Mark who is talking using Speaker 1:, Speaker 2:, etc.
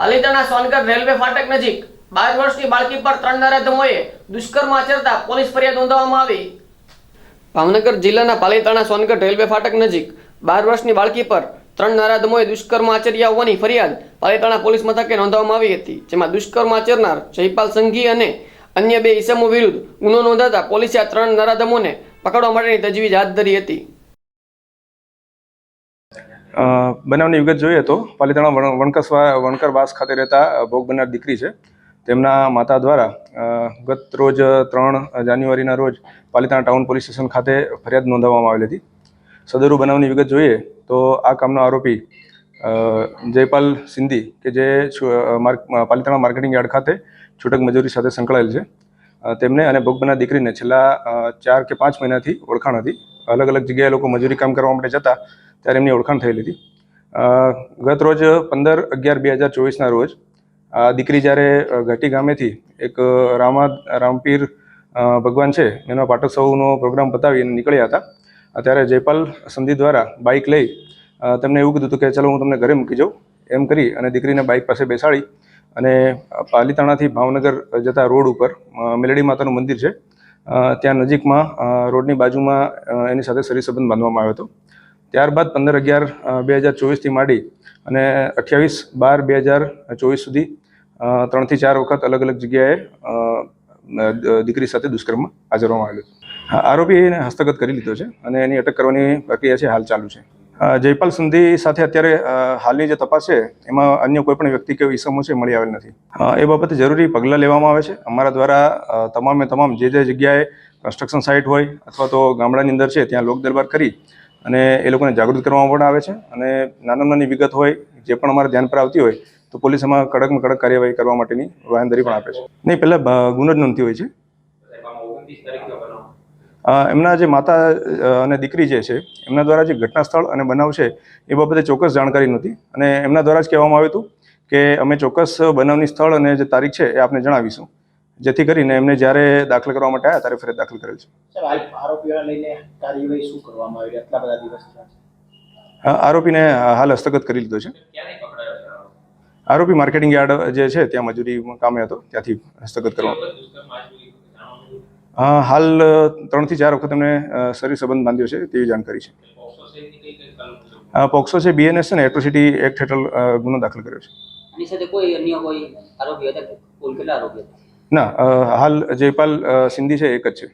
Speaker 1: Palitana Songadh railway ફાટક નજીક બાર વર્ષની બાળકી પર ત્રણ નરાધમોએ દુષ્કર્મ આચરતા પોલીસ ફરિયાદ નોંધવામાં આવી. ભાવનગર જિલ્લાના પાલિતાણા સોનગઢ રેલવે ફાટક નજીક બાર વર્ષની બાળકી પર ત્રણ નરાધમોએ દુષ્કર્મ આચર્યા હોવાની ફરિયાદ પાલિતાણા પોલીસ મથકે નોંધવામાં આવી હતી, જેમાં દુષ્કર્મ આચરનાર જયપાલ સંઘી અને અન્ય બે ઈસમો વિરુદ્ધ ગુનો નોંધાતા પોલીસે આ ત્રણ નરાધમોને પકડવા માટેની તજવીજ હાથ ધરી હતી.
Speaker 2: બનાવની વિગત જોઈએ તો પાલિતાણા વણ- વણકસવા વણકરવાસ ખાતે રહેતા ભોગ બનનાર દીકરી છે. તેમના માતા દ્વારા ગત રોજ ત્રણ જાન્યુઆરીના રોજ પાલિતાણા ટાઉન પોલીસ સ્ટેશન ખાતે ફરિયાદ નોંધાવવામાં આવેલી હતી. સદરુ બનાવની વિગત જોઈએ તો આ કામનો આરોપી જયપાલ સિંધી કે જે પાલિતાણા માર્કેટિંગ યાર્ડ ખાતે છૂટક મજૂરી સાથે સંકળાયેલ છે. તેમને અને ભોગ બનનાર દીકરીને છેલ્લા ચાર કે પાંચ મહિનાથી ઓળખાણ હતી. અલગ અલગ જગ્યાએ લોકો મજૂરી કામ કરવા માટે જતા ત્યારે એમની ઓળખાણ થયેલી હતી. ગત રોજ પંદર અગિયાર બે હજાર ચોવીસના રોજ, આ દીકરી જ્યારે ઘાટી ગામેથી એક રામા, રામપીર ભગવાન છે, એનો પાટોત્સવનો પ્રોગ્રામ પતાવી નીકળ્યા હતા. ત્યારે જયપાલ સંધિ દ્વારા બાઇક લઈ તેમને એવું કીધું હતું કે, ચલો, હું તમને ઘરે મૂકી જાઉં. એમ કરી અને દીકરીને બાઇક પાસે બેસાડી અને પાલીતાણાથી ભાવનગર જતા રોડ ઉપર મેલડી માતાનું મંદિર છે. ત્યાં નજીકમાં રોડની બાજુમાં એની સાથે શરીર સંબંધ બાંધવામાં આવ્યો હતો. ત્યારબાદ પંદર અગિયાર બે હજાર ચોવીસથી માંડી અને અઠ્યાવીસ બાર બે હજાર ચોવીસ સુધી ત્રણથી ચાર વખત અલગ અલગ જગ્યાએ દીકરી સાથે દુષ્કર્મ આચરવામાં આવેલું હા, આરોપીને હસ્તગત કરી લીધો છે અને એની અટક કરવાની પ્રક્રિયા છે હાલ ચાલુ છે. જયપાલ સંધિ સાથે અત્યારે હાલની જે તપાસ છે એમાં અન્ય કોઈ પણ વ્યક્તિ કે વિસમો છે મળી આવેલ નથી. એ બાબતે જરૂરી પગલાં લેવામાં આવે છે. અમારા દ્વારા તમામે તમામ જે જે જગ્યાએ કન્સ્ટ્રક્શન સાઇટ હોય અથવા તો ગામડાની અંદર છે ત્યાં લોક દરબાર કરી અને એ લોકોને જાગૃત કરવામાં પણ આવે છે અને નાના નાની વિગત હોય, જે પણ અમારા ધ્યાન પર આવતી હોય, તો પોલીસ એમાં કડકમાં કડક કાર્યવાહી કરવા માટેની બાંયધરી પણ આપે છે. નહીં, પહેલાં ગુનો જ નોંધતી હોય છે. એમના જે માતા અને દીકરી જે છે, એમના દ્વારા જે ઘટના સ્થળ અને બનાવ છે, એ બાબતે ચોક્કસ જાણકારી નહોતી. અને એમના દ્વારા જ કહેવામાં આવ્યું હતું કે અમે ચોક્કસ બનાવની સ્થળ અને જે તારીખ છે, એ આપને જણાવીશું. જેથી કરીને એમને જ્યારે દાખલ કરવા માટે આવ્યા ત્યારે ફરિયાદ દાખલ કરેલ છે.
Speaker 3: સાહેબ હાલ આરોપીઓને લઈને કાર્યવાહી શું કરવામાં આવી? આટલા બધા દિવસ થયા છે?
Speaker 2: અ, આરોપીને હાલ હસ્તગત કરી લીધો છે. આરોપી? માર્કેટિંગ યાર્ડ જે છે ત્યાં મજૂરી કામે હતો ત્યાંથી હસ્તગત કરવા. હાલ ત્રણ ત્રણથી ચાર વખત એમને શરીર સંબંધ બાંધ્યો છે તેવી જાણકારી છે. પોક્સો છે બીએનએસ છે ને એટ્રોસિટી એક્ટ હેઠળ ગુનો દાખલ કર્યો છે.
Speaker 4: આની સાથે કોઈ અન્ય કોઈ આરોપી હતા કુલ કેટલા આરોપી હતા?
Speaker 2: ના હાલ જયપાલ સિંધી છે એક જ છે.